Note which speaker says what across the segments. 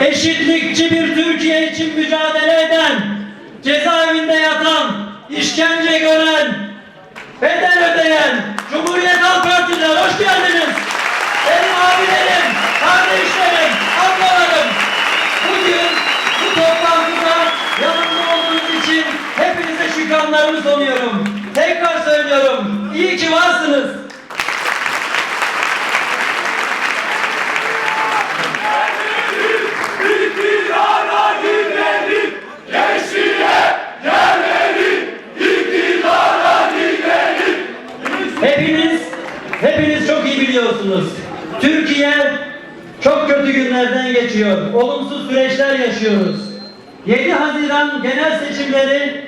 Speaker 1: eşitlikçi bir Türkiye için mücadele eden, cezaevinde yatan, işkence gören, bedel ödeyen Cumhuriyet Halk Partililer hoş geldiniz. Benim abilerim, kardeşlerim, ablalarım. Bugün bu toplantıda yanımda olduğunuz için hepinize şükranlarımı sunuyorum. Hepiniz çok iyi biliyorsunuz. Türkiye çok kötü günlerden geçiyor. Olumsuz süreçler yaşıyoruz. 7 Haziran genel seçimleri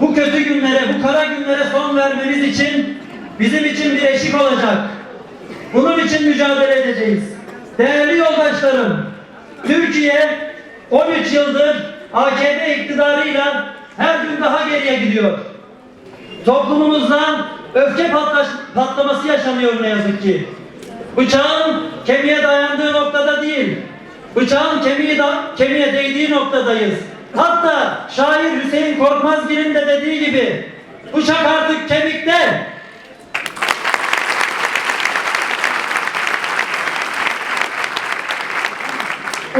Speaker 1: bu kötü günlere, bu kara günlere son vermemiz için bizim için bir eşik olacak. Bunun için mücadele edeceğiz. Değerli yoldaşlarım, Türkiye 13 yıldır AKP iktidarıyla her gün daha geriye gidiyor. Toplumumuzda öfke patlaş, patlaması yaşanıyor ne yazık ki. Bıçağın kemiğe dayandığı noktada değil, bıçağın kemiği da, kemiğe değdiği noktadayız. Hatta şair Hüseyin Korkmazgil'in de dediği gibi, bıçak artık kemikte.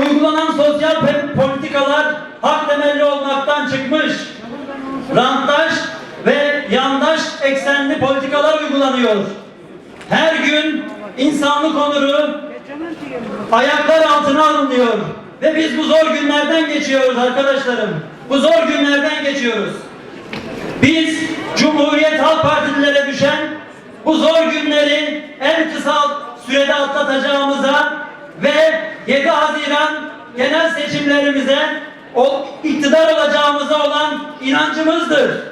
Speaker 1: Uygulanan sosyal politikalar hak temelli olmaktan çıkmış. Rantaş uygulanıyor. Her gün insanlık onuru ayaklar altına alınıyor. Ve biz bu zor günlerden geçiyoruz arkadaşlarım. Bu zor günlerden geçiyoruz. Biz Cumhuriyet Halk Partililere düşen bu zor günleri en kısa sürede atlatacağımıza ve 7 Haziran genel seçimlerimize o iktidar olacağımıza olan inancımızdır.